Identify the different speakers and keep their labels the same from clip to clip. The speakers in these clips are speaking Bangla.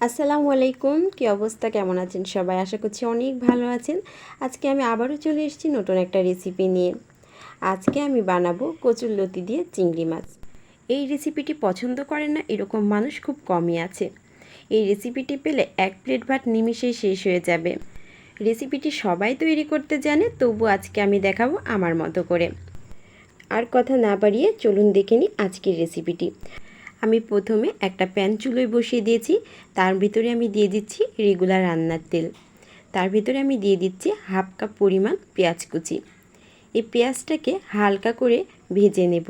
Speaker 1: আসসালামু আলাইকুম, কি অবস্থা? কেমন আছেন সবাই? আশা করছি অনেক ভালো আছেন। আজকে আমি আবারও চলে এসেছি নতুন একটা রেসিপি নিয়ে। আজকে আমি বানাবো কচুর লতি দিয়ে চিংড়ি মাছ। এই রেসিপিটি পছন্দ করে না, এরকম মানুষ খুব কমই আছে। এই রেসিপিটি পেলে এক প্লেট ভাত নিমিশেই শেষ হয়ে যাবে। রেসিপিটি সবাই তৈরি করতে জানে, তবু আজকে আমি দেখাবো আমার মতো করে। আর কথা না বাড়িয়ে চলুন দেখে নিই আজকের রেসিপিটি আমি প্রথমে একটা প্যান চুলোয় বসিয়ে দিয়েছি, তার ভিতরে আমি দিয়ে দিচ্ছি রেগুলার রান্নার তেল। তার ভিতরে আমি দিয়ে দিচ্ছি হাফ কাপ পরিমাণ পেঁয়াজ কুচি। এই পেঁয়াজটাকে হালকা করে ভেজে নেব।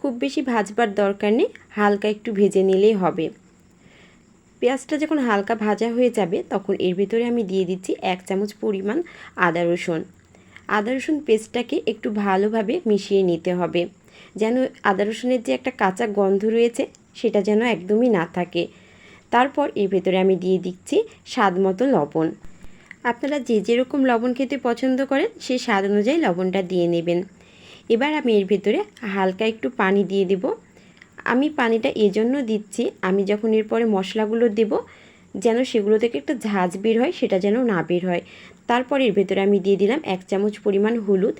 Speaker 1: খুব বেশি ভাজবার দরকার নেই, হালকা একটু ভেজে নিলেই হবে। পেঁয়াজটা যখন হালকা ভাজা হয়ে যাবে, তখন এর ভিতরে আমি দিয়ে দিচ্ছি এক চামচ পরিমাণ আদা রসুন। আদা রসুন পেস্টটাকে একটু ভালোভাবে মিশিয়ে নিতে হবে। যেন আদা রসুনের যে একটা কাঁচা গন্ধ রয়েছে, সেটা যেন একদমই না থাকে। তারপর এর ভেতরে আমি দিয়ে দিচ্ছি স্বাদ মতো লবণ। আপনারা যে যেরকম লবণ খেতে পছন্দ করেন, সেই স্বাদ অনুযায়ী লবণটা দিয়ে নেবেন। এবার আমি এর ভেতরে হালকা একটু পানি দিয়ে দেব। আমি পানিটা এজন্য দিচ্ছি, আমি যখন এরপরে মশলাগুলো দেব, যেন সেগুলো থেকে একটা ঝাঁজ বের হয়, সেটা যেন না বের হয়। তারপর এর ভেতরে আমি দিয়ে দিলাম এক চামচ পরিমাণ হলুদ।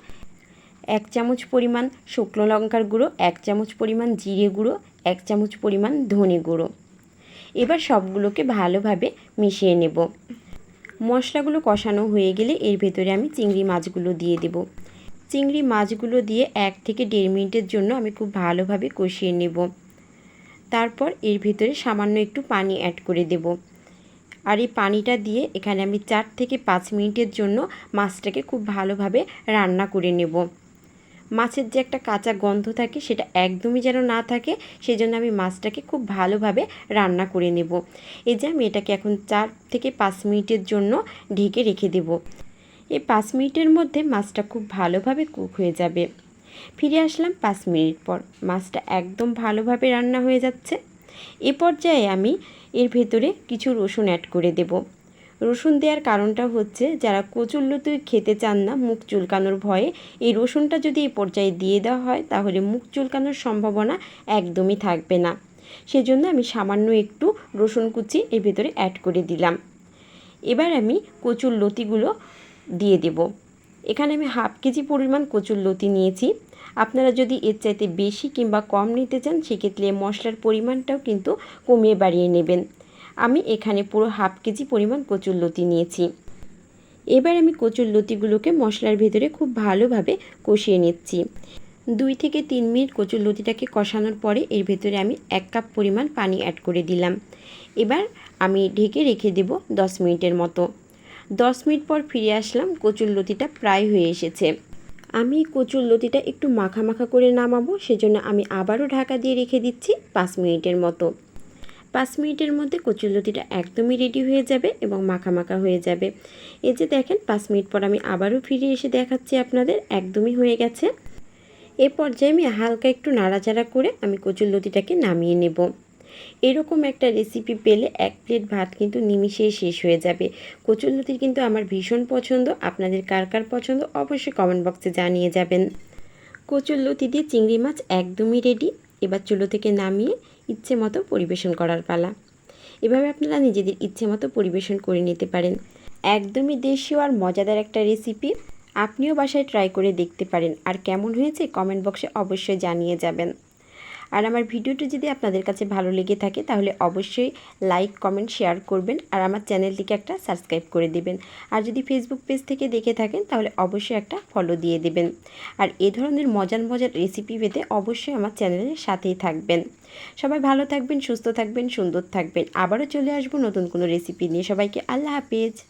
Speaker 1: এক চামচ পরিমাণ শুকনো লঙ্কার গুঁড়ো, এক চামচ পরিমাণ জিরে গুঁড়ো, এক চামচ পরিমাণ ধনে গুঁড়ো। এবার সবগুলোকে ভালোভাবে মিশিয়ে নেব। মশলাগুলো কষানো হয়ে গেলে এর ভেতরে আমি চিংড়ি মাছগুলো দিয়ে দেব। চিংড়ি মাছগুলো দিয়ে এক থেকে দেড় মিনিটের জন্য আমি খুব ভালোভাবে কষিয়ে নেব। তারপর এর ভেতরে সামান্য একটু পানি অ্যাড করে দেব। আর এই পানিটা দিয়ে এখানে আমি চার থেকে পাঁচ মিনিটের জন্য মাছটাকে খুব ভালোভাবে রান্না করে নেব। মাছের যে একটা কাঁচা গন্ধ থাকে সেটা একদমই যেন না থাকে সেই জন্য আমি মাছটাকে খুব ভালোভাবে রান্না করে নেব। এই যে আমি এটাকে এখন চার থেকে পাঁচ মিনিটের জন্য ঢেকে রেখে দেব। এই পাঁচ মিনিটের মধ্যে মাছটা খুব ভালোভাবে কুক হয়ে যাবে। ফিরে আসলাম পাঁচ মিনিট পর। মাছটা একদম ভালোভাবে রান্না হয়ে যাচ্ছে। এ পর্যায়ে আমি এর ভেতরে কিছু রসুন অ্যাড করে দেবো। রসুন দেওয়ার কারণটা হচ্ছে, যারা কচুরলতি খেতে চান না, মুখ চুলকানোর ভয়ে, এই রসুনটা যদি এই পর্যায়ে দিয়ে দেওয়া হয়, তাহলে মুখ চুলকানোর সম্ভাবনা একদমই থাকবে না। সেজন্য আমি সামান্য একটু রসুন কুচি এর ভেতরে অ্যাড করে দিলাম। এবার আমি কচুর লতিগুলো দিয়ে দেব। এখানে আমি হাফ কেজি পরিমাণ কচুর লতি নিয়েছি। আপনারা যদি এর চাইতে বেশি কিংবা কম নিতে চান, সেক্ষেত্রে মশলার পরিমাণটাও কিন্তু কমিয়ে বাড়িয়ে নেবেন। আমি এখানে পুরো হাফ কেজি পরিমাণ কচুর লতি নিয়েছি। এবার আমি কচুর লতিগুলোকে মশলার ভেতরে খুব ভালোভাবে কষিয়ে নিচ্ছি। দুই থেকে তিন মিনিট কচুর লতিটাকে কষানোর পরে এর ভেতরে আমি এক কাপ পরিমাণ পানি অ্যাড করে দিলাম। এবার আমি ঢেকে রেখে দেব দশ মিনিটের মতো। দশ মিনিট পর ফিরে আসলাম, কচুর লতিটা প্রায় হয়ে এসেছে। আমি কচুর লতিটা একটু মাখা মাখা করে নামাবো, সেজন্য আমি আবারও ঢাকা দিয়ে রেখে দিচ্ছি পাঁচ মিনিটের মতো। পাঁচ মিনিটের মধ্যে কচুরলতিটা একদমই রেডি হয়ে যাবে এবং মাখা মাখা হয়ে যাবে। এই যে দেখেন, পাঁচ মিনিট পর আমি আবারও ফিরে এসে দেখাচ্ছি আপনাদের, একদমই হয়ে গেছে। এ পর্যায়ে আমি হালকা একটু নাড়াচাড়া করে আমি কচুরলতিটাকে নামিয়ে নেব। এরকম একটা রেসিপি পেলে এক প্লেট ভাত কিন্তু নিমিশেই শেষ হয়ে যাবে। কচুরলতির কিন্তু আমার ভীষণ পছন্দ। আপনাদের কার কার পছন্দ অবশ্যই কমেন্ট বক্সে জানিয়ে যাবেন। কচুরলতি দিয়ে চিংড়ি মাছ একদমই রেডি এবার চুলো থেকে নামিয়ে ইচ্ছে মতো পরিবেশন করার পালা। এভাবে আপনারা নিজেদের ইচ্ছে মতো পরিবেশন করে নিতে পারেন। একদমই দেশীয় আর মজাদার একটা রেসিপি আপনিও বাসায় ট্রাই করে দেখতে পারেন। আর কেমন হয়েছে কমেন্ট বক্সে অবশ্যই জানিয়ে যাবেন। আর আমার ভিডিওটি যদি আপনাদের কাছে ভালো লেগে থাকে, তাহলে অবশ্যই লাইক কমেন্ট শেয়ার করবেন আর আমার চ্যানেলটিকে একটা সাবস্ক্রাইব করে দেবেন। আর যদি ফেসবুক পেজ থেকে দেখে থাকেন, তাহলে অবশ্যই একটা ফলো দিয়ে দেবেন। আর এ ধরনের মজার মজার রেসিপি পেতে অবশ্যই আমার চ্যানেলের সাথেই থাকবেন। সবাই ভালো থাকবেন, সুস্থ থাকবেন, সুন্দর থাকবেন। আবারও চলে আসব নতুন কোনো রেসিপি নিয়ে। সবাইকে আল্লাহ হাফেজ।